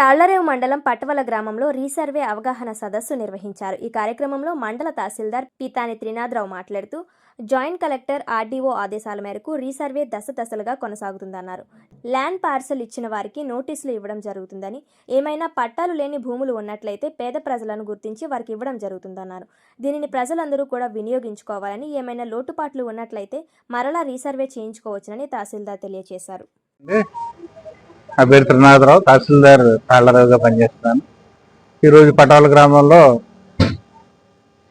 తాళ్ళరేవు మండలం పట్టవల గ్రామంలో రీసర్వే అవగాహన సదస్సు నిర్వహించారు. ఈ కార్యక్రమంలో మండల తహసీల్దార్ పీతాని త్రినాథరావు మాట్లాడుతూ జాయింట్ కలెక్టర్ ఆర్డీఓ ఆదేశాల మేరకు రీసర్వే దశ దశలుగా కొనసాగుతుందన్నారు. ల్యాండ్ పార్సల్ ఇచ్చిన వారికి నోటీసులు ఇవ్వడం జరుగుతుందని ఏమైనా పట్టాలు లేని భూములు ఉన్నట్లయితే పేద ప్రజలను గుర్తించి వారికి ఇవ్వడం జరుగుతుందన్నారు. దీనిని ప్రజలందరూ కూడా వినియోగించుకోవాలని ఏమైనా లోటుపాట్లు ఉన్నట్లయితే మరలా రీసర్వే చేయించుకోవచ్చునని తహసీల్దార్ తెలియజేశారు. నా పేరు త్రినాథరావు తహసీల్దార్ తాళ్ళరావుగా పనిచేస్తున్నాను. ఈరోజు పటాల గ్రామంలో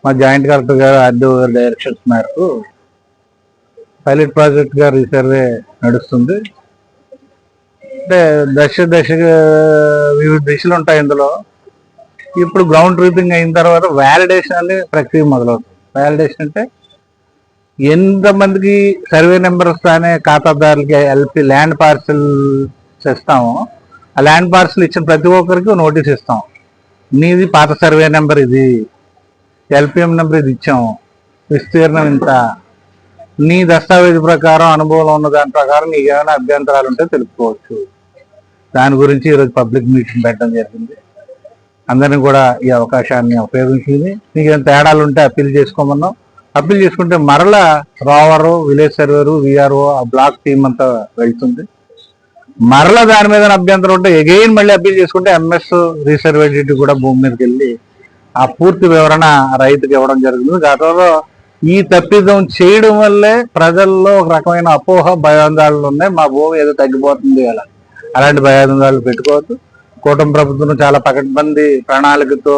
మా జాయింట్ కలెక్టర్ గారు ఆర్డీఓ డైరెక్షన్స్ మేరకు పైలట్ ప్రాజెక్ట్గా రీసర్వే నడుస్తుంది. అంటే దశ దశగా వివిధ దిశలు ఉంటాయి ఇందులో. ఇప్పుడు గ్రౌండ్ ట్రూతింగ్ అయిన తర్వాత వ్యాలిడేషన్ అనే ప్రక్రియ మొదలవుతుంది. వ్యాలిడేషన్ అంటే ఎంతమందికి సర్వే నెంబర్స్ అనే ఖాతాదారులకి ఎల్పి ల్యాండ్ పార్సల్ ఇస్తాము ఆ ల్యాండ్ పార్సల్ ఇచ్చిన ప్రతి ఒక్కరికి నోటీస్ ఇస్తాం. నీది పాత సర్వే నెంబర్ ఇది. ఎల్పిఎం నెంబర్ ఇది ఇచ్చాము. విస్తీర్ణం ఇంత. నీ దస్తావేజు ప్రకారం అనుభవం ఉన్న దాని ప్రకారం నీకు ఏమైనా అభ్యంతరాలు ఉంటే తెలుపుకోవచ్చు దాని గురించి ఈరోజు పబ్లిక్ మీటింగ్ పెట్టడం జరిగింది. అందరినీ కూడా ఈ అవకాశాన్ని ఉపయోగించింది. మీకు ఏమైనా తేడాలు ఉంటే అప్పీల్ చేసుకోమన్నాం. అప్పీల్ చేసుకుంటే మరలా రావరు విలేజ్ సర్వేరు విఆర్ఓ ఆ బ్లాక్ టీం అంతా వెళ్తుంది. మరల దాని మీద అభ్యంతరం ఉంటే ఎగైన్ మళ్ళీ అప్పీల్ చేసుకుంటే ఎంఎస్ రీసర్వేటివ్ కూడా భూమి మీదకి వెళ్ళి ఆ పూర్తి వివరణ రైతుకి ఇవ్వడం జరుగుతుంది. గతంలో ఈ తప్పిదం చేయడం వల్లే ప్రజల్లో ఒక రకమైన అపోహ భయాందాలు ఉన్నాయి. మా భూమి ఏదో తగ్గిపోతుంది అలా. అలాంటి భయాందాలు పెట్టుకోవద్దు. కూటమి ప్రభుత్వం చాలా పకడ్బందీ ప్రణాళికతో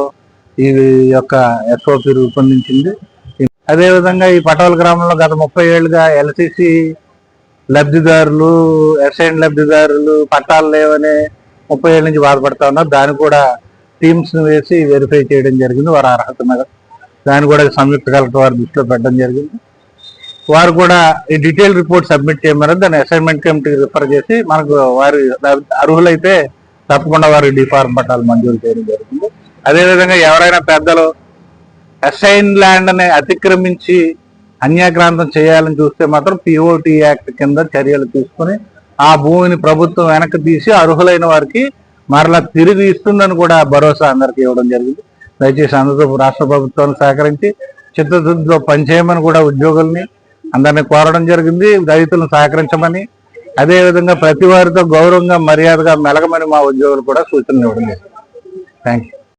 ఈ యొక్క ఎస్ఓపి రూపొందించింది. అదేవిధంగా ఈ పటవల గ్రామంలో గత ముప్పై ఏళ్ళుగా ఎల్సిసి లబ్ధిదారులు ఎస్ఐన్ లబ్ధిదారులు పట్టాలు లేవని ముప్పై ఏళ్ళ నుంచి బాధపడతా ఉన్నారు. దాన్ని కూడా టీమ్స్ వేసి వెరిఫై చేయడం జరిగింది. వారి అర్హత మీద దాన్ని కూడా సంయుక్త కలెక్టర్ వారి దృష్టిలో పెట్టడం జరిగింది. వారు కూడా ఈ డీటెయిల్ రిపోర్ట్ సబ్మిట్ చేయమని దాన్ని అసైన్మెంట్ కమిటీ రిఫర్ చేసి మనకు వారి అర్హులైతే తప్పకుండా వారి డిఫార్మ్ పట్టాలు మంజూరు చేయడం జరుగుతుంది అదేవిధంగా ఎవరైనా పెద్దలు అసైన్ ల్యాండ్ని అతిక్రమించి అన్యాక్రాంతం చేయాలని చూస్తే మాత్రం పిఓటి యాక్ట్ కింద చర్యలు తీసుకుని ఆ భూమిని ప్రభుత్వం వెనక్కి తీసి అర్హులైన వారికి మరలా తిరిగి ఇస్తుందని కూడా భరోసా అందరికీ ఇవ్వడం జరిగింది. దయచేసి అందరితో రాష్ట్ర ప్రభుత్వాన్ని సహకరించి చిత్తశుద్ధితో పనిచేయమని కూడా ఉద్యోగుల్ని అందరినీ కోరడం జరిగింది. రైతులను సహకరించమని అదేవిధంగా ప్రతి వారితో గౌరవంగా మర్యాదగా మెలగమని మా ఉద్యోగులు కూడా సూచనలు ఇవ్వడం జరిగింది. Thank you